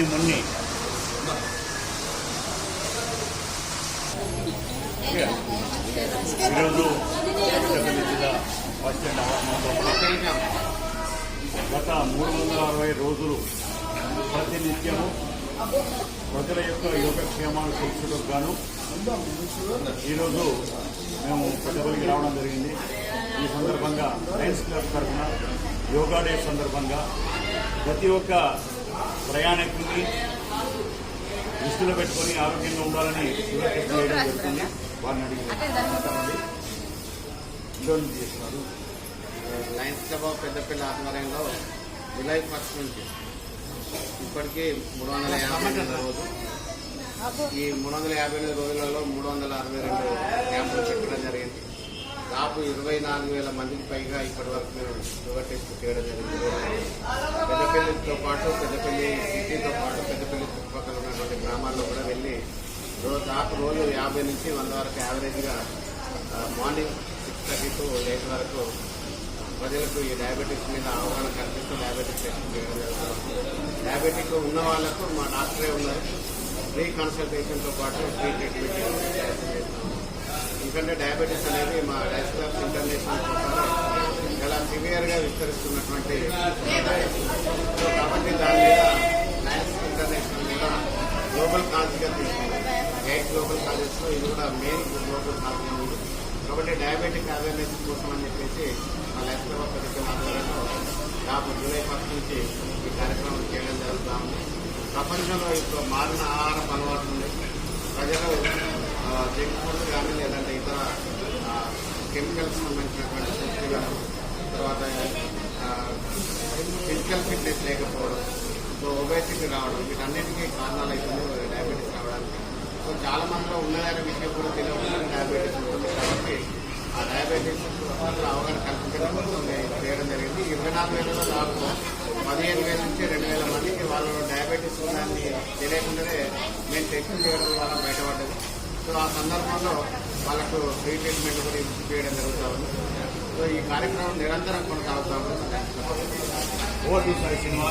మున్ని మున్ని. ఈరోజు జిల్లా bus stand గత మూడు వందల అరవై రోజులు ప్రతినిత్యము ప్రజల యొక్క యోగక్షేమాలు తెలుసుటకు గాను ఈరోజు మేము పెద్దపల్లికి రావడం జరిగింది. ఈ సందర్భంగా లయన్స్ క్లబ్ తరఫున యోగా డే సందర్భంగా ప్రతి ఒక్క ప్రయాణికుని దృష్టిలో పెట్టుకొని ఆరోగ్యంగా ఉండాలని జరుగుతుంది. వారిని అడిగి చేస్తున్నారు. లయన్స్ క్లబ్ ఆఫ్ పెద్దపల్లి ఆధ్వర్యంలో జూలై ఫస్ట్ నుంచి. ఇప్పటికీ మూడు వందల యాభై ఎనిమిది రోజు ఈ మూడు వందల యాభై ఎనిమిది రోజులలో మూడు వందల అరవై రెండు క్యాంపులు దాదాపు ఇరవై నాలుగు వేల మందికి పైగా ఇప్పటి వరకు మేము షుగర్ టెస్ట్ చేయడం జరిగింది. పెద్దపల్లితో పాటు పెద్దపల్లి సిటీతో పాటు పెద్దపల్లి చుట్టుపక్కల ఉన్నటువంటి గ్రామాల్లో కూడా వెళ్ళి రోజు దాదాపు రోజు యాభై నుంచి వంద వరకు యావరేజ్గా morning six thirty to eight వరకు ప్రజలకు ఈ డయాబెటిక్స్ మీద అవగాహన కల్పిస్తూ డయాబెటిక్ టెస్ట్ చేయడం జరుగుతుంది. డయాబెటిక్ ఉన్న వాళ్ళకు మా డాక్టరే ఉన్నారు. ఫ్రీ కన్సల్టేషన్తో పాటు ఫ్రీ ట్రీట్మెంట్ ఎందుకంటే డయాబెటీస్ అనేది మా లైఫ్ క్లబ్ ఇంటర్నేషనల్ ప్రకారం చాలా సివియర్గా విస్తరిస్తున్నటువంటి కాబట్టి దాని మీద లయన్స్ ఇంటర్నేషనల్ కూడా గ్లోబల్ కాజ్గా తీసుకుంది. ఎయిట్ గ్లోబల్ కాలేజ్లో ఇది కూడా మెయిన్ గ్లోబల్ కాజ్గా ఉంది. కాబట్టి డయాబెటిక్ అవేర్నెస్ కోసం అని చెప్పేసి మా లైఫ్ క్లబ్ ఆఫ్ మెడికల్ ఆధ్వర్యంలో జూలై ఫస్ట్ నుంచి ఈ కార్యక్రమం చేయడం జరుగుతూ ఉంది. ప్రపంచంలో ఇప్పుడు మారిన ఆహారం అలవాటు ఉంది ప్రజలు జంక్ ఫుడ్ కానీ లేదంటే ఇతర కెమికల్స్ సంబంధించినటువంటి ఫుడ్ కానీ తర్వాత ఫిజికల్ ఫిట్నెస్ లేకపోవడం సో ఒబేసిటీ రావడం వీటన్నిటికీ కారణాలు అవుతుంది డయాబెటీస్ రావడానికి. సో చాలా మందిలో ఉన్నదనే విషయం కూడా తెలియకుండా డయాబెటీస్ ఉంటుంది కాబట్టి ఆ డయాబెటీస్ పట్ల అవగాహన కల్పించడం చేయడం జరిగింది. ఇరవై నాలుగు వేలలో దాదాపు పదిహేను వేల నుంచి రెండు వేల మందికి వాళ్ళు డయాబెటీస్ ఉందని తెలియకుండానే మేము టెస్టులు చేయడం వల్ల బయటపడ్డది సో ఆ సందర్భంలో వాళ్ళకు ఫ్రీ ట్రీట్మెంట్ కూడా చేయడం జరుగుతూ ఉంది. సో ఈ కార్యక్రమం నిరంతరం కొనసాగుతూ ఉంది. Over cinema